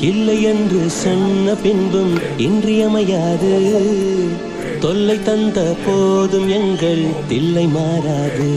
இல்லை என்று சொன்ன பின்பும் இன்றியமையாது. தொல்லை தந்த போதும் எங்கள் தில்லை மாறாது.